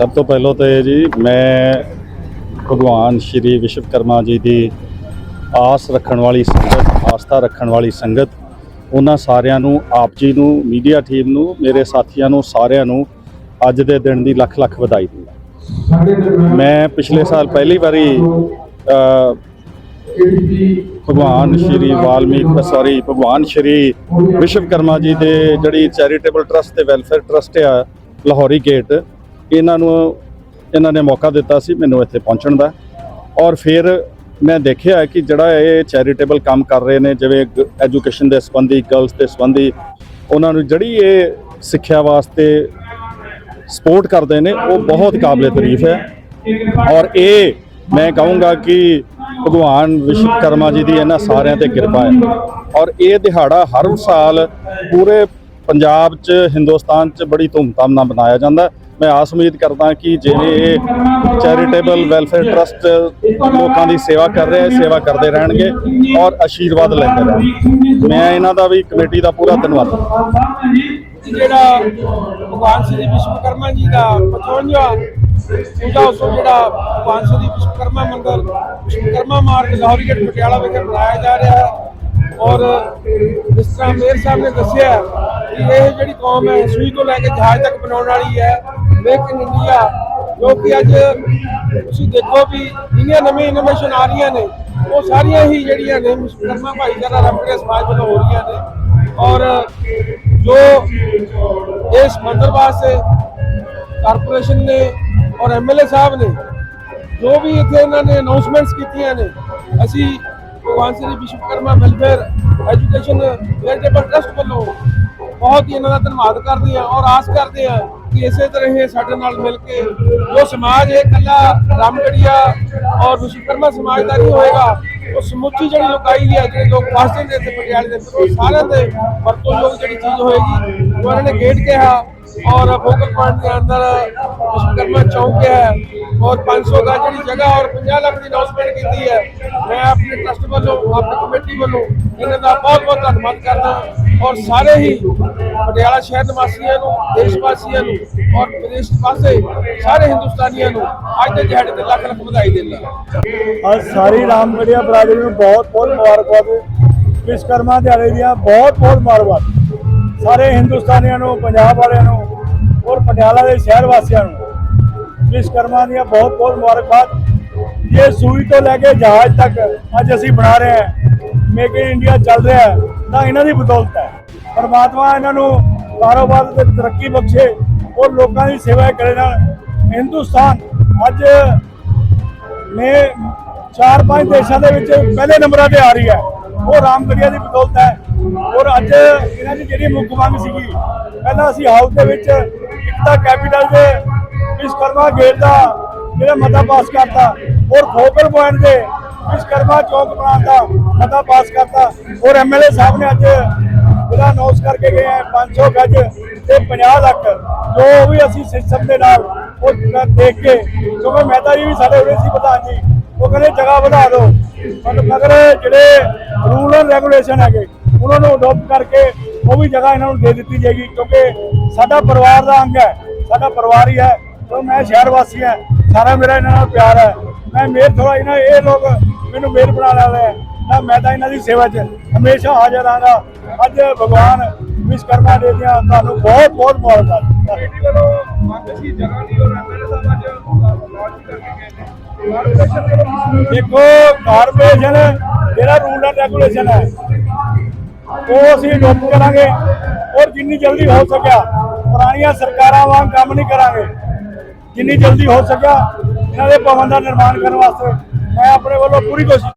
ਸਭ ਤੋਂ ਪਹਿਲਾਂ ਤੇ ਜੀ ਮੈਂ ਭਗਵਾਨ ਸ਼੍ਰੀ ਵਿਸ਼ਵਕਰਮਾ ਜੀ ਦੀ ਆਸ ਰੱਖਣ ਵਾਲੀ ਸੰਗਤ ਆਸਥਾ ਰੱਖਣ ਵਾਲੀ ਸੰਗਤ ਉਹਨਾਂ ਸਾਰਿਆਂ ਨੂੰ ਆਪ ਜੀ ਨੂੰ ਮੀਡੀਆ ਟੀਮ ਨੂੰ ਮੇਰੇ ਸਾਥੀਆਂ ਨੂੰ ਸਾਰਿਆਂ ਨੂੰ ਅੱਜ ਦੇ ਦਿਨ ਦੀ ਲੱਖ ਲੱਖ ਵਧਾਈ ਦਿੰਦਾ। ਮੈਂ ਪਿਛਲੇ ਸਾਲ ਪਹਿਲੀ ਵਾਰੀ ਅ, ਭਗਵਾਨ ਸ਼੍ਰੀ ਵਾਲਮੀਕ ਸੌਰੀ ਭਗਵਾਨ ਸ਼੍ਰੀ ਵਿਸ਼ਵਕਰਮਾ ਜੀ ਦੇ ਜਿਹੜੀ ਚੈਰੀਟੇਬਲ ਟਰਸਟ ਤੇ ਵੈਲਫੇਅਰ ਟਰਸਟ ਆ ਲਾਹੌਰੀ ਗੇਟ ਇਹਨਾਂ ਨੂੰ, ਇਹਨਾਂ ਨੇ ਮੌਕਾ ਦਿੱਤਾ ਸੀ ਮੈਨੂੰ ਇੱਥੇ ਪਹੁੰਚਣ ਦਾ। ਔਰ ਫਿਰ ਮੈਂ ਦੇਖਿਆ ਕਿ ਜਿਹੜਾ ਇਹ ਚੈਰੀਟੇਬਲ ਕੰਮ ਕਰ ਰਹੇ ਨੇ, ਜਿਵੇਂ ਐਜੂਕੇਸ਼ਨ ਦੇ ਸੰਬੰਧੀ ਗਰਲਸ ਦੇ ਸੰਬੰਧੀ, ਉਹਨਾਂ ਨੂੰ ਜਿਹੜੀ ਇਹ ਸਿੱਖਿਆ ਵਾਸਤੇ ਸਪੋਰਟ ਕਰਦੇ ਨੇ, ਉਹ ਬਹੁਤ ਕਾਬਲੇ ਤਾਰੀਫ ਹੈ। ਔਰ ਇਹ ਮੈਂ ਕਹੂੰਗਾ ਕਿ ਭਗਵਾਨ ਵਿਸ਼ਵਕਰਮਾ ਜੀ ਦੀ ਇਹਨਾਂ ਸਾਰਿਆਂ ਤੇ ਕਿਰਪਾ ਹੈ। ਔਰ ਇਹ ਦਿਹਾੜਾ ਹਰ ਸਾਲ ਪੂਰੇ ਪੰਜਾਬ 'ਚ, ਹਿੰਦੁਸਤਾਨ 'ਚ ਬੜੀ ਧੂਮਧਾਮ ਨਾਲ ਮਨਾਇਆ ਜਾਂਦਾ। ਮੈਂ ਆਸ ਉਮੀਦ ਕਰਦਾ ਕਿ ਜਿਵੇਂ ਇਹ ਚੈਰੀਟੇਬਲ ਵੈਲਫੇਅਰ ਟਰਸਟ ਲੋਕਾਂ ਦੀ ਸੇਵਾ ਕਰ ਰਿਹਾ ਹੈ ਸੇਵਾ ਕਰਦੇ ਰਹਿਣਗੇ ਔਰ ਆਸ਼ੀਰਵਾਦ ਲੈਂਦੇ ਰਹਿਣਗੇ। ਮੈਂ ਇਹਨਾਂ ਦਾ ਵੀ ਕਮੇਟੀ ਦਾ ਪੂਰਾ ਧੰਨਵਾਦ। ਜਿਹੜਾ ਭਗਵਾਨ ਸ਼੍ਰੀ ਵਿਸ਼ਵਕਰਮਾ ਜੀ ਦਾ 55 ਪੂਜਾ ਉਤਸਵ ਜਿਹੜਾ ਭਗਵਾਨ ਸ਼੍ਰੀ ਵਿਸ਼ਵਕਰਮਾ ਮੰਦਿਰ ਵਿਸ਼ਵਕਰਮਾ ਮਾਰਗ ਲਾਹੌਰੀ ਪਟਿਆਲਾ ਵਿਖੇ ਮਨਾਇਆ ਜਾ ਰਿਹਾ ਹੈ ਔਰ ਜਿਸ ਤਰ੍ਹਾਂ ਮੇਰ ਸਾਹਿਬ ਨੇ ਦੱਸਿਆ ਕਿ ਇਹ ਜਿਹੜੀ ਕੌਮ ਹੈ, ਸੂਈ ਤੋਂ ਲੈ ਕੇ ਜਹਾਜ਼ ਤੱਕ ਬਣਾਉਣ ਵਾਲੀ ਹੈ। ਮੇਕ ਇਨ ਇੰਡੀਆ ਜੋ ਕਿ ਅੱਜ ਤੁਸੀਂ ਦੇਖੋ ਵੀ ਜਿਹੜੀਆਂ ਨਵੀਂ ਇਨੋਵੇਸ਼ਨ ਆ ਰਹੀਆਂ ਨੇ, ਉਹ ਸਾਰੀਆਂ ਹੀ ਜਿਹੜੀਆਂ ਨੇ ਵਿਸ਼ਵਕਰਮਾ ਭਾਈਚਾਰਾ ਰਮਕੜੇ ਸਮਾਜ ਵੱਲੋਂ ਹੋ ਰਹੀਆਂ ਨੇ। ਔਰ ਜੋ ਇਸ ਮੰਦਰ ਵਾਸਤੇ ਕਾਰਪੋਰੇਸ਼ਨ ਨੇ ਔਰ ਐਮਐਲਏ ਸਾਹਿਬ ਨੇ, ਜੋ ਵੀ ਇੱਥੇ ਇਹਨਾਂ ਨੇ ਅਨਾਉਂਸਮੈਂਟਸ ਕੀਤੀਆਂ ਨੇ, ਅਸੀਂ ਭਗਵਾਨ Shri Vishwakarma welfare education charitable trust ਵੱਲੋਂ ਬਹੁਤ ਹੀ ਇਹਨਾਂ ਦਾ ਧੰਨਵਾਦ ਕਰਦੇ ਹਾਂ ਔਰ ਆਸ ਕਰਦੇ ਹਾਂ ਕਿ ਇਸੇ ਤਰ੍ਹਾਂ ਇਹ ਸਾਡੇ ਨਾਲ ਮਿਲ ਕੇ ਜੋ ਸਮਾਜ ਇਹ ਇਕੱਲਾ ਰਾਮਗੜੀਆ ਔਰ ਵਿਸ਼ਵਕਰਮਾ ਸਮਾਜ ਦਾ ਨਹੀਂ ਹੋਏਗਾ ਉਹ ਸਮੁੱਚੀ ਜਿਹੜੀ ਲੋਕਾਈ ਹੈ ਜਿਹੜੇ ਲੋਕ ਵਸਦੇ ਦੇ ਇੱਥੇ ਪਟਿਆਲੇ ਦੇ ਅੰਦਰ, ਸਾਰਿਆਂ ਦੇ ਵਰਤੋਂਯੋਗ ਜਿਹੜੀ ਚੀਜ਼ ਹੋਏਗੀ ਉਹਨਾਂ ਨੇ ਗੇਟ ਕਿਹਾ ਔਰ ਫੋਕਲ ਪੁਆਇੰਟ ਦੇ ਅੰਦਰ ਵਿਸ਼ਵਕਰਮਾ ਚੌਂਕ ਹੈ। ਔਰ 500 ਦਾ ਜਿਹੜੀ ਜਗ੍ਹਾ ਔਰ 50 ਲੱਖ ਦੀ ਅਨਾਉਂਸਮੈਂਟ ਕੀਤੀ ਹੈ ਮੈਂ ਆਪਣੇ ਟਰਸਟ ਵੱਲੋਂ ਆਪਣੀ ਕਮੇਟੀ ਵੱਲੋਂ ਇਹਨਾਂ ਦਾ ਬਹੁਤ ਬਹੁਤ ਧੰਨਵਾਦ ਕਰਦਾ ਔਰ ਸਾਰੇ ਹੀ ਪਟਿਆਲਾ ਸ਼ਹਿਰ ਨਿਵਾਸੀਆਂ ਨੂੰ ਦੇਸ਼ ਵਾਸੀਆਂ ਨੂੰ ਔਰ ਵਿਦੇਸ਼ ਵਾਸਤੇ ਸਾਰੇ ਹਿੰਦੁਸਤਾਨੀਆਂ ਨੂੰ ਅੱਜ ਦੇ ਦਿਹਾੜੇ ਤੇ ਲੱਖ ਲੱਖ ਵਧਾਈ ਦਿੰਦਾ ਅੱਜ ਸਾਰੀ ਰਾਮਗੜੀਆ ਬਰਾਦਰੀ ਨੂੰ ਬਹੁਤ ਬਹੁਤ ਮੁਬਾਰਕਬਾਦ ਵਿਸ਼ਕਰਮਾ ਦਿਹਾੜੇ ਦੀਆਂ ਬਹੁਤ ਬਹੁਤ ਮੁਬਾਰਕਬਾਦ ਸਾਰੇ ਹਿੰਦੁਸਤਾਨੀਆਂ ਨੂੰ ਪੰਜਾਬ ਵਾਲਿਆਂ ਨੂੰ ਔਰ ਪਟਿਆਲਾ ਦੇ ਸ਼ਹਿਰ ਵਾਸੀਆਂ ਨੂੰ ਵਿਸ਼ਕਰਮਾ ਦੀਆਂ ਬਹੁਤ ਬਹੁਤ ਮੁਬਾਰਕਬਾਦ। ਇਹ ਸੂਈ ਤੋਂ ਲੈ ਕੇ ਜਹਾਜ਼ ਤੱਕ ਅੱਜ ਅਸੀਂ ਬਣਾ ਰਹੇ ਹਾਂ। ਮੇਕ ਇਨ ਇੰਡੀਆ ਚੱਲ ਰਿਹਾ ਹੈ। ਤਾਂ ਇਹਨਾਂ ਦੀ ਬਦੌਲਤ ਹੈ। ਪਰਮਾਤਮਾ ਇਹਨਾਂ ਨੂੰ ਕਾਰੋਬਾਰ ਤੇ ਤਰੱਕੀ ਬਖਸ਼ੇ। ਔਰ ਲੋਕਾਂ ਦੀ ਸੇਵਾ ਕਰੇ ਨਾਲ। ਹਿੰਦੁਸਤਾਨ ਅੱਜ ਨੇ ਚਾਰ ਪੰਜ ਦੇਸ਼ਾਂ ਦੇ ਵਿੱਚ ਪਹਿਲੇ ਨੰਬਰਾਂ ਤੇ ਆ ਰਹੀ ਹੈ। ਉਹ ਰਾਮਗੜੀਆ ਦੀ ਬਦੌਲਤ ਹੈ। ਔਰ ਅੱਜ ਇਹਨਾਂ ਦੀ ਜਿਹੜੀ ਮੁੱਖ ਮੰਗ ਸੀਗੀ, ਪਹਿਲਾਂ ਅਸੀਂ ਹਾਊਸ ਦੇ ਵਿੱਚ ਇੱਕ ਤਾਂ ਕੈਪੀਟਲ ਦੇ ਵਿਸ਼ਕਰਮਾ ਗੇਟ ਦਾ, ਜਿਹੜਾ ਮਤਾ ਪਾਸ ਕਰਤਾ, ਔਰ ਫੋਕਲ ਪੁਆਇੰਟ ਦੇ ਵਿਸ਼ਕਰਮਾ ਚੌਕ ਬਣਾਉਣ ਦਾ ਮਤਾ ਪਾਸ ਕਰਤਾ। ਔਰ ਐਮਐਲਏ ਸਾਹਿਬ ਨੇ ਅੱਜ ਜਿਹੜਾ ਅਨਾਉਂਸ ਕਰਕੇ ਗਏ ਹੈ 500 ਗੱਜ ਤੇ 50 ਲੱਖ। ਜੋ ਵੀ ਅਸੀਂ ਸਿਸਟਮ ਦੇ ਨਾਲ ਉਹ ਦੇਖ ਕੇ, ਕਿਉਂਕਿ ਮਹਿਤਾ ਜੀ ਵੀ ਸਾਡੇ ਉਰੇ ਸੀ ਪ੍ਰਧਾਨ ਜੀ, ਉਹ ਕਹਿੰਦੇ ਜਗ੍ਹਾ ਵਧਾ ਦਿਓ। ਪਰ ਮਗਰ ਜਿਹੜੇ ਰੂਲ ਐਂਡ ਰੈਗੂਲੇਸ਼ਨ ਹੈਗੇ, ਉਹਨਾਂ ਨੂੰ ਅਡਾਪਟ ਕਰਕੇ ਉਹ ਵੀ ਜਗ੍ਹਾ ਇਹਨਾਂ ਨੂੰ ਦੇ ਦਿੱਤੀ ਜਾਏਗੀ, ਕਿਉਂਕਿ ਸਾਡਾ ਪਰਿਵਾਰ ਦਾ ਅੰਗ ਹੈ, ਸਾਡਾ ਪਰਿਵਾਰ ਹੀ ਹੈ। ਤੇ ਮੈਂ ਸ਼ਹਿਰ ਵਾਸੀ ਹਾਂ ਸਾਰਾ ਮੇਰਾ ਇਹਨਾਂ ਨਾਲ ਪਿਆਰ ਹੈ। ਮੈਂ ਮੇਰ ਥੋੜਾ ਇਹਨਾਂ ਇਹ ਲੋਕ ਮੈਨੂੰ ਮੇਰ ਬਣਾ ਲੈਂਦੇ ਆ ਨਾ ਮੈਂ ਤਾਂ ਇਹਨਾਂ ਦੀ ਸੇਵਾ 'ਚ ਹਮੇਸ਼ਾ ਹਾਜ਼ਰ ਰਹਾਂਗਾ। ਅੱਜ ਭਗਵਾਨ ਵਿਸ਼ਕਰਮਾ ਦੇ ਦੀਆਂ ਤੁਹਾਨੂੰ ਬਹੁਤ ਬਹੁਤ ਮੁਬਾਰਕਾਂ ਕਮੇਟੀ ਵੱਲੋਂ ਮੰਗ ਸੀ ਜਗ੍ਹਾ ਦੀ ਔਰ ਐਮਐਲਏ ਸਾਹਿਬ ਅੱਜ ਲਾਂਚ ਕਰਕੇ ਗਏ ਨੇ ਕਾਰਪੋਰੇਸ਼ਨ ਦੇ ਵੱਲੋਂ ਦੇਖੋ ਕਾਰਪੋਰੇਸ਼ਨ ਜਿਹੜਾ ਰੂਲ ਐਂਡ ਰੈਗੂਲੇਸ਼ਨ ਹੈ ਉਹ ਅਸੀਂ ਅਡਾਪਟ ਕਰਾਂਗੇ ਔਰ ਜਿੰਨੀ ਜਲਦੀ ਹੋ ਸਕਿਆ ਪੁਰਾਣੀਆਂ ਸਰਕਾਰਾਂ ਵਾਂਗ ਕੰਮ ਨਹੀਂ ਕਰਾਂਗੇ। ਜਿੰਨੀ ਜਲਦੀ ਹੋ ਸਕਿਆ ਇਹਨਾਂ ਦੇ ਭਵਨ ਦਾ ਨਿਰਮਾਣ ਕਰਨ ਵਾਸਤੇ ਮੈਂ ਆਪਣੇ ਵੱਲੋਂ ਪੂਰੀ ਕੋਸ਼ਿਸ਼